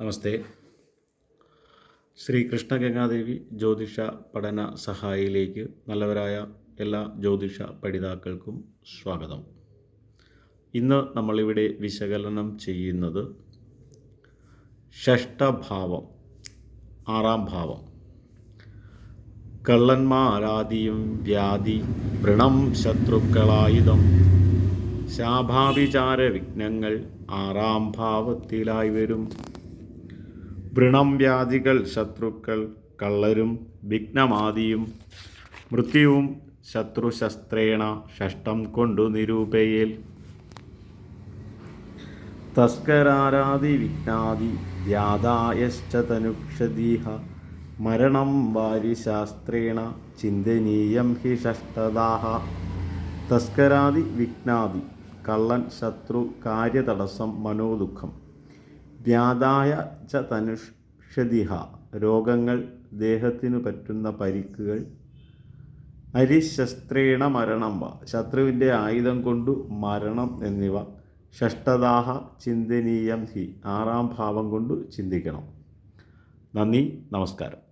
നമസ്തേ. ശ്രീ കൃഷ്ണഗംഗാദേവി ജ്യോതിഷ പഠന സഹായിയിലേക്ക് നല്ലവരായ എല്ലാ ജ്യോതിഷ പഠിതാക്കൾക്കും സ്വാഗതം. ഇന്ന് നമ്മളിവിടെ വിശകലനം ചെയ്യുന്നത് ഷഷ്ടഭാവം ആറാം ഭാവം. കള്ളന്മാരാദിയും വ്യാധി വൃണം ശത്രുക്കളായുധം ശാഭാവിചാര വിഘ്നങ്ങൾ ആറാം ഭാവത്തിലായി വരും. വൃണം വ്യാധികൾ ശത്രുക്കൾ കള്ളരും വിഘ്നമാദിയും മൃത്യുവും ശത്രുശസ്ത്രേണ ഷഷ്ടം കൊണ്ടു നിരൂപയിൽ. തസ്കരാരാദി വിഘ്നാദി വ്യാധായശ്ച തനുക്ഷതീഹ. മരണം വാരിശാസ്ത്രേണ ചിന്തനീയം ഹി ഷഷ്ടദാഹ. തസ്കരാദി വിഘ്നാദി കള്ളൻ ശത്രു കാര്യതടസ്സം മനോദുഃഖം. വ്യാധായ ച തനുഷതിഹ രോഗങ്ങൾ ദേഹത്തിനു പറ്റുന്ന പരിക്കുകൾ. അരിശസ്ത്രീണ മരണം വ ശത്രുവിന്റെ ആയുധം കൊണ്ടു മരണം എന്നിവ. ഷഷ്ടദാഹ ചിന്തനീയം ഹി ആറാം ഭാവം കൊണ്ടു ചിന്തിക്കണം. നന്ദി നമസ്കാരം.